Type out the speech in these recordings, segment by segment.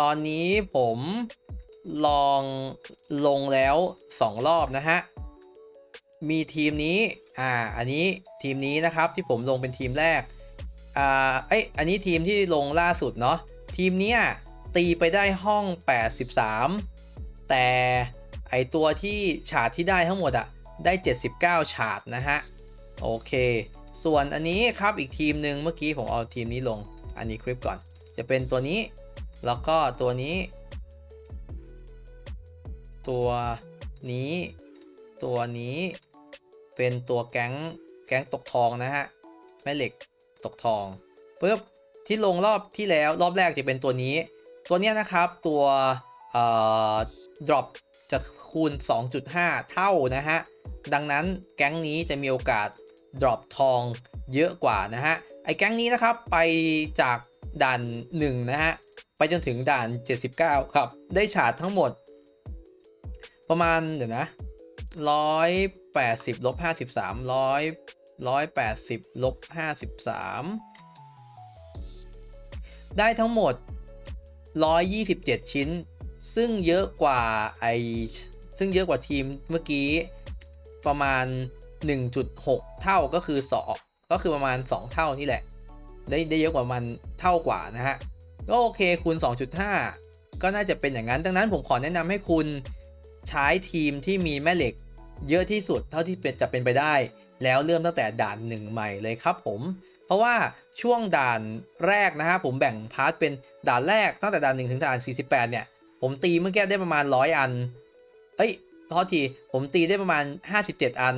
ตอนนี้ผมลองลงแล้ว 2 รอบนะฮะ มีทีมนี้ อ่า อันนี้ทีมนี้นะครับที่ผมลงเป็นทีมแรก อ่า เอ้ย อันนี้ทีมที่ลงล่าสุดเนาะ ทีมเนี้ยตีไปได้ห้อง 83 แต่ไอตัวที่ฉาดที่ได้ทั้งหมดอะได้ 79 ฉาดนะฮะ โอเค ส่วนอันนี้ครับอีกทีมหนึ่งเมื่อกี้ผมเอาทีมนี้ลง อันนี้คลิปก่อน จะเป็นตัวนี้ แล้วก็ตัวนี้ ตัวนี้ ตัวนี้เป็นตัวแก๊งแก๊งตกทองนะฮะแม่เหล็กตกทองปุ๊บที่ลงรอบที่แล้วรอบแรกจะเป็นตัวนี้ ตัวเนี้ยนะครับตัวเอ่อ drop จะคูณ 2.5 เท่านะฮะ ดังนั้นแก๊งนี้จะมีโอกาส drop ทองเยอะกว่านะฮะ ไอ้แก๊งนี้นะครับไปจากด่าน1นะฮะ ไปจนถึงด่าน 79 ครับ ได้ฉาดทั้งหมด ประมาณเดี๋ยวนะ180ลบ53 100 180ลบ53 ได้ทั้งหมด 127 ชิ้น ซึ่งเยอะกว่าไอซึ่งเยอะกว่าทีมเมื่อกี้ประมาณ 1.6 เท่าก็คือ 2 ก็คือประมาณ 2 เท่านี่แหละ ได้ได้เยอะกว่ามันเท่ากว่านะฮะ ก็โอเคคูณ 2.5 ก็น่าจะเป็นอย่างนั้น ดังนั้นผมขอแนะนำให้คุณใช้ทีมที่มีแม่เหล็กเยอะที่สุดเท่าที่เป็นจะเป็นไปได้ แล้วเริ่มตั้งแต่ด่านหนึ่งใหม่เลยครับผม เพราะว่าช่วงด่านแรกนะฮะผมแบ่งพาร์ทเป็นด่านแรกตั้งแต่ด่าน1ถึงด่าน 48 เนี่ย ผมตีเมื่อกี้ได้ประมาณ 100 อัน เอ้ยพอทีผมตีได้ประมาณ 57 อัน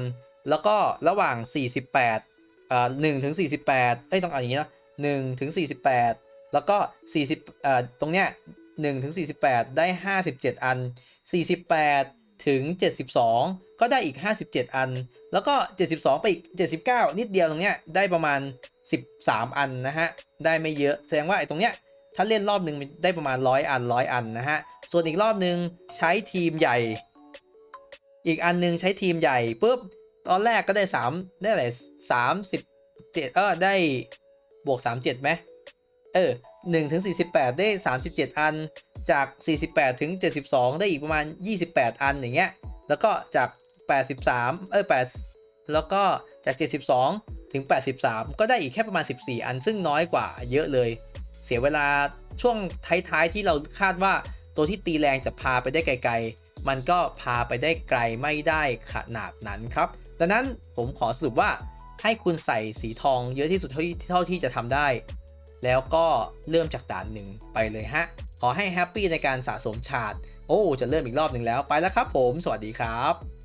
แล้วก็ระหว่าง 48เอ่อ1ถึง48 เอ้ยต้องเอาอย่างนี้นะ1ถึง48 แล้วก็ 40เอ่อตรงเนี้ย1ถึง 48 ได้ 57 อัน 48 ถึง 72 ก็ได้อีก 57 อัน แล้วก็ 72 ไปอีก 79 นิดเดียวตรงเนี้ยได้ประมาณ 13 อันนะฮะ ได้ไม่เยอะแสดงว่าไอ้ตรงเนี้ยถ้าเล่นรอบหนึ่งได้ประมาณ 100 อัน 100 อันนะฮะ ส่วนอีกรอบหนึ่งใช้ทีมใหญ่ อีกอันหนึงใช้ทีมใหญ่ปุ๊บตอนแรกก็ได้ 3 ได้อะไร37เออได้บวก 37ไหม เออ1ถึง48 ได้ 37 อัน จาก 48 ถึง 72 ได้อีกประมาณ 28 อันอย่างเงี้ย แล้วก็จาก 83 เอ้ย8แล้วก็จาก 72 ถึง 83 ก็ได้อีกแค่ประมาณ 14 อัน ซึ่งน้อยกว่าเยอะเลย เสียเวลาช่วงท้ายๆที่เราคาดว่าตัวที่ตีแรงจะพาไปได้ไกลๆ มันก็พาไปได้ไกลไม่ได้ขนาดนั้นครับ ดังนั้นผมขอสรุปว่าให้คุณใส่สีทองเยอะที่สุดเท่าที่เท่าที่จะทำได้ แล้วก็เริ่มจากด่านหนึ่งไปเลยฮะ ขอให้แฮปปี้ในการสะสมชาติ โอ้ จะเริ่มอีกรอบหนึ่งแล้วไปแล้วครับผม สวัสดีครับ